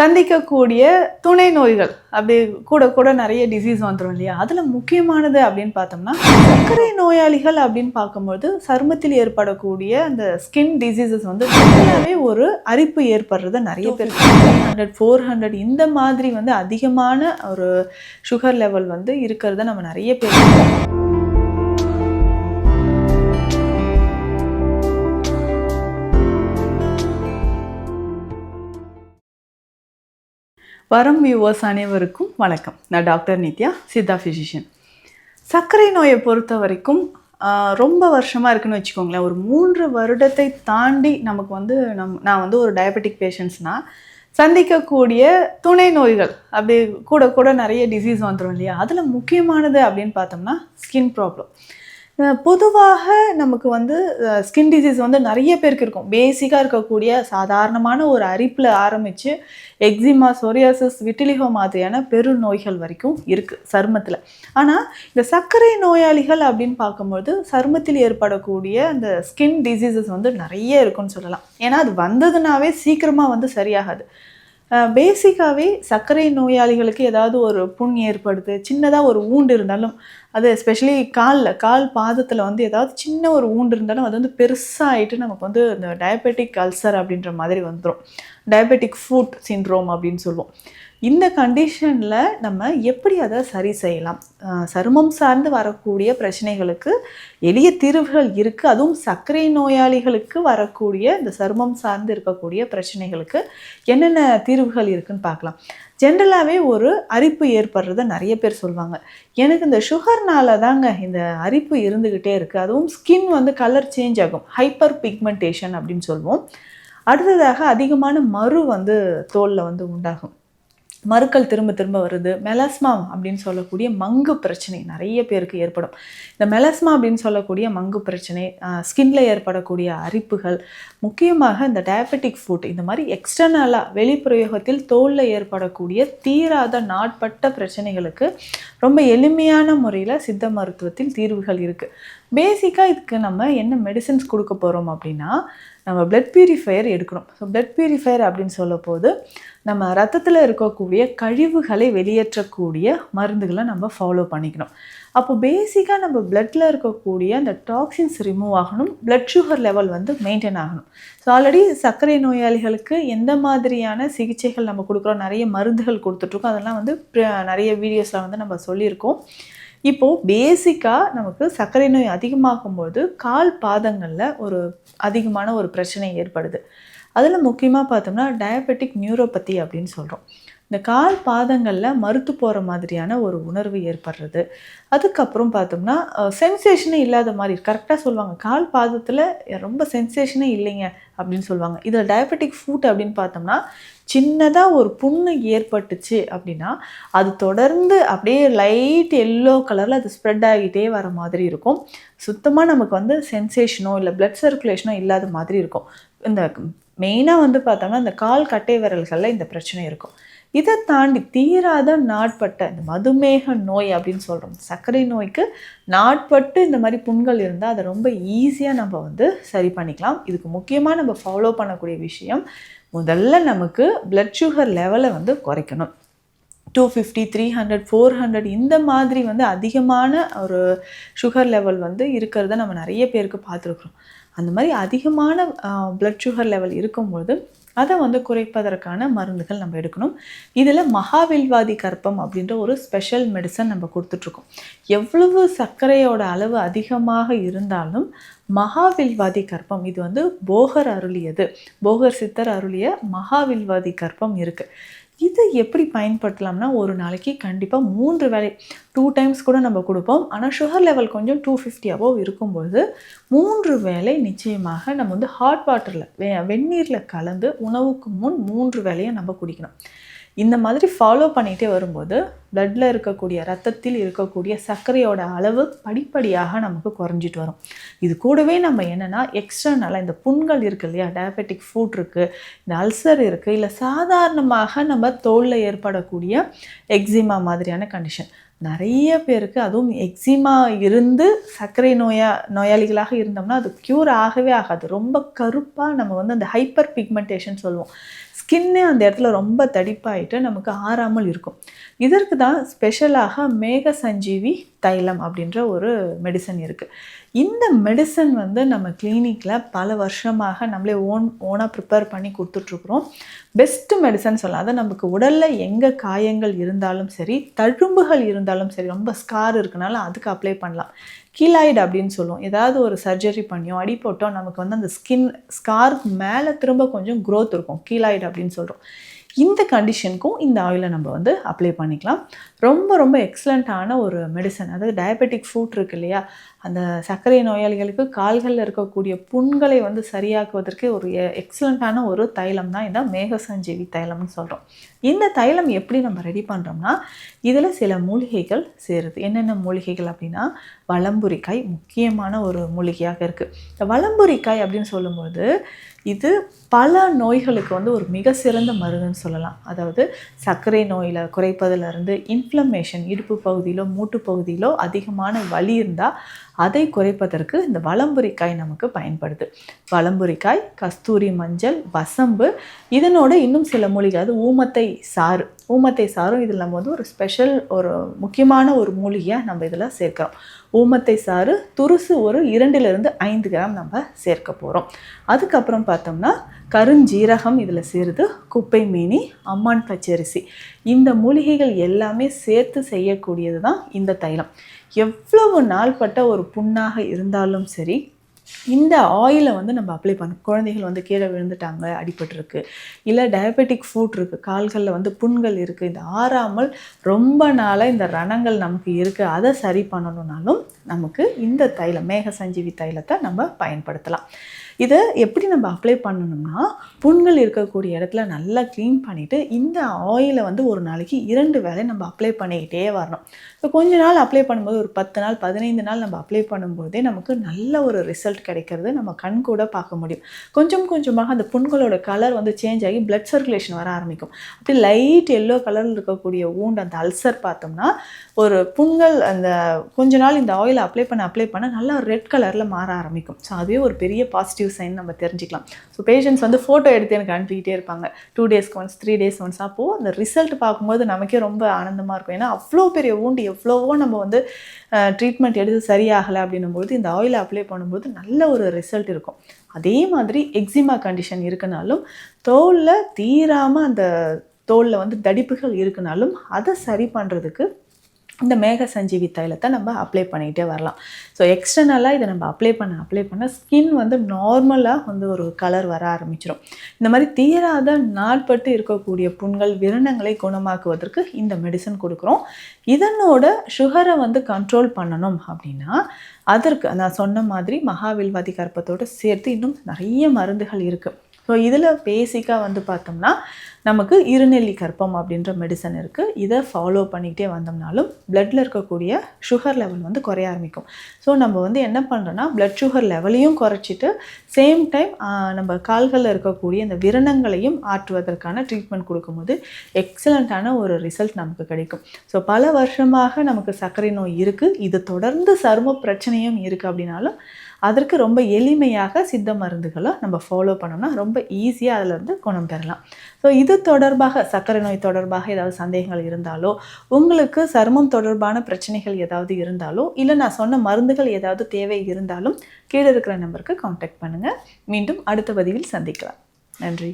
சந்திக்கக்கூடிய துணை நோய்கள் அப்படி கூட கூட நிறைய டிசீஸ் வந்துடும் இல்லையா? அதில் முக்கியமானது அப்படின்னு பார்த்தோம்னா சர்க்கரை நோயாளிகள் அப்படின்னு பார்க்கும்போது சருமத்தில் ஏற்படக்கூடிய அந்த ஸ்கின் டிசீசஸ் வந்து ஜெனரலாகவே ஒரு அரிப்பு ஏற்படுறது நிறைய பேர் ஹண்ட்ரட் ஃபோர் ஹண்ட்ரட் இந்த மாதிரி வந்து அதிகமான ஒரு சுகர் லெவல் வந்து இருக்கிறத நம்ம நிறைய பேர் வரம் வியூவர்ஸ் அனைவருக்கும் வணக்கம். நான் டாக்டர் நித்யா சித்தா ஃபிசிஷியன் சர்க்கரை நோயை பொறுத்த வரைக்கும் ரொம்ப வருஷமாக இருக்குன்னு வச்சுக்கோங்களேன். ஒரு மூன்று வருடத்தை தாண்டி நமக்கு வந்து நம் நான் வந்து ஒரு டயபெட்டிக் பேஷண்ட்ஸ்னால் சந்திக்கக்கூடிய துணை நோய்கள் அப்படி கூட கூட நிறைய டிசீஸ் வந்துடும் இல்லையா? அதில் முக்கியமானது அப்படின்னு பார்த்தோம்னா ஸ்கின் ப்ராப்ளம் பொதுவாக நமக்கு வந்து ஸ்கின் டிசீஸ் வந்து நிறைய பேருக்கு இருக்கும். பேசிக்காக இருக்கக்கூடிய சாதாரணமான ஒரு அரிப்பில் ஆரம்பித்து எக்ஸிமா சொரியாசிஸ் விட்டிலிகோ மாதிரியான பெரு நோய்கள் வரைக்கும் இருக்குது சருமத்தில். ஆனால் இந்த சர்க்கரை நோயாளிகள் அப்படின்னு பார்க்கும்போது சருமத்தில் ஏற்படக்கூடிய அந்த ஸ்கின் டிசீசஸ் வந்து நிறைய இருக்குன்னு சொல்லலாம். ஏன்னா அது வந்ததுனாவே சீக்கிரமாக வந்து சரியாகாது. பேசிக்காகவே சர்க்கரை நோயாளிகளுக்கு ஏதாவது ஒரு புண் ஏற்படுது சின்னதாக ஒரு ஊண்டு இருந்தாலும் அது எஸ்பெஷலி காலில் கால் பாதத்தில் வந்து ஏதாவது சின்ன ஒரு ஊண்டு இருந்தாலும் அது வந்து பெருசாகிட்டு நமக்கு வந்து இந்த டயபெட்டிக் அல்சர் அப்படின்ற மாதிரி வந்துடும் டயபெட்டிக் ஃபுட் சிண்ட்ரோம் அப்படின்னு சொல்லுவோம். இந்த கண்டிஷனில் நம்ம எப்படி அதை சரி செய்யலாம்? சருமம் சார்ந்து வரக்கூடிய பிரச்சனைகளுக்கு எளிய தீர்வுகள் இருக்குது அதுவும் சர்க்கரை நோயாளிகளுக்கு வரக்கூடிய இந்த சருமம் சார்ந்து இருக்கக்கூடிய பிரச்சனைகளுக்கு என்னென்ன தீர்வுகள் இருக்குன்னு பார்க்கலாம். ஜென்ரலாகவே ஒரு அரிப்பு ஏற்படுறத நிறைய பேர் சொல்லுவாங்க எனக்கு இந்த சுகர்னால தாங்க இந்த அரிப்பு இருந்துக்கிட்டே இருக்குது அதுவும் ஸ்கின் வந்து கலர் சேஞ்ச் ஆகும். ஹைப்பர் பிக்மெண்டேஷன் அப்படின்னு சொல்லுவோம் அடுத்ததாக அதிகமான மறு வந்து தோலில் வந்து உண்டாகும். மறுக்கள் திரும்ப திரும்ப வருது. மெலஸ்மா அப்படின்னு சொல்லக்கூடிய மங்கு பிரச்சனை நிறைய பேருக்கு ஏற்படும். இந்த மெலஸ்மா அப்படின்னு சொல்லக்கூடிய மங்கு பிரச்சனை ஸ்கின்ல ஏற்படக்கூடிய அரிப்புகள் முக்கியமாக இந்த டயபெட்டிக் ஃபுட் இந்த மாதிரி எக்ஸ்டர்னலாக வெளிப்பிரயோகத்தில் தோலில் ஏற்படக்கூடிய தீராத நாட்பட்ட பிரச்சனைகளுக்கு ரொம்ப எளிமையான முறையில் சித்த மருத்துவத்தில் தீர்வுகள் இருக்குது பேசிக்காக இதுக்கு நம்ம என்ன மெடிசின்ஸ் கொடுக்க போகிறோம் அப்படின்னா நம்ம பிளட் பியூரிஃபையர் எடுக்கணும். ஸோ பிளட் பியூரிஃபையர் அப்படின்னு சொல்ல போது நம்ம ரத்தத்தில் இருக்கக்கூடிய கழிவுகளை வெளியேற்றக்கூடிய மருந்துகளை நம்ம ஃபாலோ பண்ணிக்கணும். அப்போ பேசிக்காக நம்ம பிளட்டில் இருக்கக்கூடிய அந்த டாக்ஸின்ஸ் ரிமூவ் ஆகணும். பிளட் சுகர் லெவல் வந்து மெயின்டைன் ஆகணும். ஸோ ஆல்ரெடி சர்க்கரை நோயாளிகளுக்கு எந்த மாதிரியான சிகிச்சைகள் நம்ம கொடுக்குறோம்? நிறைய மருந்துகள் கொடுத்துட்ருக்கோம் அதெல்லாம் வந்து நிறைய வீடியோஸில் வந்து நம்ம சொல்லியிருக்கோம். இப்போது பேசிக்காக நமக்கு சர்க்கரை நோய் அதிகமாகும்போது கால் பாதங்களில் ஒரு அதிகமான ஒரு பிரச்சனை ஏற்படுது. அதில் முக்கியமாக பார்த்தோம்னா டயபெட்டிக் நியூரோபதி அப்படின்னு சொல்கிறோம் இந்த கால் பாதங்களில் மறுத்து போகிற மாதிரியான ஒரு உணர்வு ஏற்படுறது. அதுக்கப்புறம் பார்த்தோம்னா சென்சேஷனே இல்லாத மாதிரி கரெக்டாக சொல்லுவாங்க. கால் பாதத்தில் ரொம்ப சென்சேஷனே இல்லைங்க அப்படின்னு சொல்லுவாங்க. இதில் டயபெட்டிக் ஃபுட் அப்படின்னு பார்த்தோம்னா சின்னதாக ஒரு புண்ணு ஏற்பட்டுச்சு அப்படின்னா அது தொடர்ந்து அப்படியே லைட் எல்லோ கலரில் அது ஸ்ப்ரெட் ஆகிட்டே வர மாதிரி இருக்கும். சுத்தமாக நமக்கு வந்து சென்சேஷனோ இல்லை பிளட் சர்க்குலேஷனோ இல்லாத மாதிரி இருக்கும். இந்த மெயினாக வந்து பார்த்தோம்னா இந்த கால் கட்டை விரல்களில் இந்த பிரச்சனை இருக்கும். இதை தாண்டி தீராத நாட்பட்ட இந்த மதுமேக நோய் அப்படின்னு சொல்கிறோம் சர்க்கரை நோய்க்கு நாட்பட்டு இந்த மாதிரி புண்கள் இருந்தால் அதை ரொம்ப ஈஸியாக நம்ம வந்து சரி பண்ணிக்கலாம். இதுக்கு முக்கியமாக நம்ம ஃபாலோ பண்ணக்கூடிய விஷயம் முதல்ல நமக்கு பிளட் சுகர் லெவலை வந்து குறைக்கணும். Two fifty three hundred four hundred இந்த மாதிரி வந்து அதிகமான ஒரு சுகர் லெவல் வந்து இருக்கிறத நம்ம நிறைய பேருக்கு பார்த்துருக்குறோம். அந்த மாதிரி அதிகமான பிளட் சுகர் லெவல் இருக்கும்பொழுது அதை வந்து குறைப்பதற்கான மருந்துகள் நம்ம எடுக்கணும். இதில் மகாவில்வாதி கற்பம் அப்படின்ற ஒரு ஸ்பெஷல் மெடிசன் நம்ம கொடுத்துட்ருக்கோம். எவ்வளவு சர்க்கரையோட அளவு அதிகமாக இருந்தாலும் மகாவில்வாதி கற்பம் இது வந்து போகர் அருளியது. போகர் சித்தர் அருளிய மகாவில்வாதி கற்பம் இருக்குது இதை எப்படி பயன்படுத்தலாம்னா ஒரு நாளைக்கு கண்டிப்பாக மூன்று வேலை டூ டைம்ஸ் கூட நம்ம கொடுப்போம். ஆனால் சுகர் லெவல் கொஞ்சம் டூ ஃபிஃப்டி அபோவ் இருக்கும்போது மூன்று வேலை நிச்சயமாக நம்ம வந்து ஹாட் வாட்டரில் வெ வெந்நீரில் கலந்து உணவுக்கு முன் மூன்று வேலையை நம்ம குடிக்கணும். இந்த மாதிரி ஃபாலோ பண்ணிகிட்டே வரும்போது பிளட்டில் இருக்கக்கூடிய ரத்தத்தில் இருக்கக்கூடிய சர்க்கரையோட அளவு படிப்படியாக நமக்கு குறைஞ்சிட்டு வரும். இது கூடவே நம்ம என்னென்னா எக்ஸ்டர்னலாக இந்த புண்கள் இருக்கு இல்லையா? டயபெட்டிக் ஃபுட் இருக்குது இந்த அல்சர் இருக்குது இல்லை சாதாரணமாக நம்ம தோலில் ஏற்படக்கூடிய எக்ஸிமா மாதிரியான கண்டிஷன் நிறைய பேருக்கு அதுவும் எக்ஸிமா இருந்து சர்க்கரை நோயா நோயாளிகளாக இருந்தோம்னா அது க்யூர் ஆகவே ஆகாது. ரொம்ப கருப்பாக நம்ம வந்து அந்த ஹைப்பர் பிக்மெண்டேஷன் சொல்லுவோம். ஸ்கின்னே அந்த இடத்துல ரொம்ப தடிப்பாயிட்டு நமக்கு ஆறாமல் இருக்கும். இதற்கு தான் ஸ்பெஷலாக மேக சஞ்சீவி தைலம் அப்படின்ற ஒரு மெடிசன் இருக்குது இந்த மெடிசன் வந்து நம்ம கிளினிக்கில் பல வருஷமாக நம்மளே ஓன் ஓனாக ப்ரிப்பேர் பண்ணி கொடுத்துட்ருக்குறோம். பெஸ்ட்டு மெடிசன் சொல்லலாம் அதை நமக்கு உடலில் எங்கே காயங்கள் இருந்தாலும் சரி தழும்புகள் இருந்தாலும் சரி ரொம்ப ஸ்கார் இருக்குனால அதுக்கு அப்ளை பண்ணலாம். கீலாய்டு அப்படின்னு சொல்லுவோம். ஏதாவது ஒரு சர்ஜரி பண்ணியோ அடி போட்டோம் நமக்கு வந்து அந்த ஸ்கின் ஸ்கார் மேலே திரும்ப கொஞ்சம் க்ரோத் இருக்கும். கீலாய்டு அப்படின்னு சொல்கிறோம் இந்த கண்டிஷனுக்கும் இந்த ஆயிலை நம்ம வந்து அப்ளை பண்ணிக்கலாம். ரொம்ப ரொம்ப எக்ஸலண்ட்டான ஒரு மெடிசன் அதாவது டயபெட்டிக் ஃபுட் இருக்கு இல்லையா? அந்த சர்க்கரை நோயாளிகளுக்கு கால்களில் இருக்கக்கூடிய புண்களை வந்து சரியாக்குவதற்கு ஒரு எக்ஸலண்ட்டான ஒரு தைலம் தான் இந்த மேகசஞ்சீவி தைலம்னு சொல்கிறோம் இந்த தைலம் எப்படி நம்ம ரெடி பண்ணுறோம்னா இதில் சில மூலிகைகள் சேருது. என்னென்ன மூலிகைகள் அப்படின்னா வளம்புரிக்காய் முக்கியமான ஒரு மூலிகையாக இருக்குது இந்த வளம்புரிக்காய் அப்படின்னு சொல்லும்போது இது பல நோய்களுக்கு வந்து ஒரு மிக சிறந்த மருந்துன்னு சொல்லலாம். அதாவது சர்க்கரை நோயில் குறைப்பதிலிருந்து இன் இன்ஃப்ளமேஷன் இடுப்பு பகுதியிலோ மூட்டு பகுதியிலோ அதிகமான வலி இருந்தால் அதை குறைப்பதற்கு இந்த வளம்புரிக்காய் நமக்கு பயன்படுது. வளம்புரிக்காய் கஸ்தூரி மஞ்சள் வசம்பு இதனோட இன்னும் சில மூலிகை அது ஊமத்தை சாறு. ஊமத்தை சாரும் இதில் நம்ம வந்து ஒரு ஸ்பெஷல் ஒரு முக்கியமான ஒரு மூலிகையாக நம்ம இதில் சேர்க்கிறோம். ஊமத்தை சாறு துருசு ஒரு இரண்டிலிருந்து ஐந்து கிராம் நம்ம சேர்க்க போகிறோம் அதுக்கப்புறம் பார்த்தோம்னா கருஞ்சீரகம் இதில் சேருது குப்பை மீனி அம்மான் பச்சரிசி. இந்த மூலிகைகள் எல்லாமே சேர்த்து செய்யக்கூடியது தான் இந்த தைலம். எவ்வளவு நாள்பட்ட ஒரு புண்ணாக இருந்தாலும் சரி இந்த ஆயிலை வந்து நம்ம அப்ளை பண்ணணும் குழந்தைகள் வந்து கீழே விழுந்துட்டாங்க அடிபட்டிருக்கு. இல்லை டயபெட்டிக் ஃபுட் இருக்குது கால்களில் வந்து புண்கள் இருக்குது இந்த ஆறாமல் ரொம்ப நாளாக இந்த ரணங்கள் நமக்கு இருக்குது அதை சரி பண்ணணுன்னாலும் நமக்கு இந்த தைலம் மேக சஞ்சீவி தைலத்தை நம்ம பயன்படுத்தலாம். இதை எப்படி நம்ம அப்ளை பண்ணணும்னா புண்கள் இருக்கக்கூடிய இடத்துல நல்லா க்ளீன் பண்ணிவிட்டு இந்த ஆயிலை வந்து ஒரு நாளைக்கு இரண்டு வேலை நம்ம அப்ளை பண்ணிக்கிட்டே வரணும். இப்போ கொஞ்ச நாள் அப்ளை பண்ணும்போது ஒரு பத்து நாள் பதினைந்து நாள் நம்ம அப்ளை பண்ணும்போதே நமக்கு நல்ல ஒரு ரிசல்ட் கிடைக்கிறது நம்ம கண் கூட பார்க்க முடியும். கொஞ்சம் கொஞ்சமாக அந்த புண்களோட கலர் வந்து சேஞ்ச் ஆகி பிளட் சர்க்குலேஷன் வர ஆரம்பிக்கும். அப்படி லைட் எல்லோ கலரில் இருக்கக்கூடிய ஊண்டு அந்த அல்சர் பார்த்தோம்னா ஒரு புண்கள் அந்த கொஞ்ச நாள் இந்த ஆயிலை அப்ளை பண்ண அப்ளை பண்ண நல்லா ரெட் கலரில் மாற ஆரம்பிக்கும். ஸோ அதுவே ஒரு பெரிய பாசிட்டிவ் சைன் நம்ம தெரிஞ்சுக்கலாம். ஸோ பேஷண்ட்ஸ் வந்து ஃபோட்டோ எடுத்து எனக்கு அனுப்பிக்கிட்டே இருப்பாங்க. டூ டேஸ்க்கு ஒன்ஸ் த்ரீ டேஸ் ஒன்ஸ் அப்போது அந்த ரிசல்ட் பார்க்கும்போது நமக்கே ரொம்ப ஆனந்தமாக இருக்கும். ஏன்னா அவ்வளோ பெரிய ஊண்டு எவ்வளவோ நம்ம வந்து ட்ரீட்மெண்ட் எடுத்து சரியாகலை அப்படின்னும்போது இந்த ஆயில் அப்ளை பண்ணும்போது நல்ல ஒரு ரிசல்ட் இருக்கும். அதே மாதிரி எக்ஸிமா கண்டிஷன் இருக்குனாலும் தோலில் தீராமல் அந்த தோலில் வந்து தடிப்புகள் இருக்குனாலும் அதை சரி பண்ணுறதுக்கு இந்த மேக சஞ்சீவி தைலத்தை நம்ம அப்ளை பண்ணிக்கிட்டே வரலாம். ஸோ எக்ஸ்டர்னலாக இதை நம்ம அப்ளை பண்ண அப்ளை பண்ண ஸ்கின் வந்து நார்மலாக வந்து ஒரு கலர் வர ஆரம்பிச்சிடும் இந்த மாதிரி தீராத நாட்பட்டு இருக்கக்கூடிய புண்கள் விரணங்களை குணமாக்குவதற்கு இந்த மெடிசன் கொடுக்குறோம். இதனோட சுகரை வந்து கண்ட்ரோல் பண்ணணும் அப்படின்னா அதற்கு நான் சொன்ன மாதிரி மகாவில்வாதி கற்பத்தோடு சேர்த்து இன்னும் நிறைய மருந்துகள் இருக்குது ஸோ இதில் பேசிக்காக வந்து பார்த்தோம்னா நமக்கு இருநெல்லி கற்பம் அப்படின்ற மெடிசன் இருக்குது இதை ஃபாலோ பண்ணிக்கிட்டே வந்தோம்னாலும் பிளட்டில் இருக்கக்கூடிய சுகர் லெவல் வந்து குறைய ஆரம்பிக்கும். ஸோ நம்ம வந்து என்ன பண்ணுறோன்னா பிளட் சுகர் லெவலையும் குறைச்சிட்டு சேம் டைம் நம்ம கால்களில் இருக்கக்கூடிய இந்த விரணங்களையும் ஆற்றுவதற்கான ட்ரீட்மெண்ட் கொடுக்கும்போது எக்ஸலண்ட்டான ஒரு ரிசல்ட் நமக்கு கிடைக்கும். ஸோ பல வருஷமாக நமக்கு சர்க்கரை நோய் இருக்குது இது தொடர்ந்து சரும பிரச்சனையும் இருக்குது அப்படின்னாலும் அதற்கு ரொம்ப எளிமையாக சித்த மருந்துகளை நம்ம ஃபாலோ பண்ணோம்னா ரொம்ப ஈஸியாக அதிலிருந்து குணம் பெறலாம். ஸோ இது தொடர்பாக சர்க்கரை நோய் தொடர்பாக ஏதாவது சந்தேகங்கள் இருந்தாலோ உங்களுக்கு சருமம் தொடர்பான பிரச்சனைகள் ஏதாவது இருந்தாலோ இல்லை நான் சொன்ன மருந்துகள் ஏதாவது தேவை இருந்தாலும் கீழே இருக்கிற நம்பருக்கு காண்டாக்ட் பண்ணுங்கள் மீண்டும் அடுத்த பதிவில் சந்திக்கலாம். நன்றி.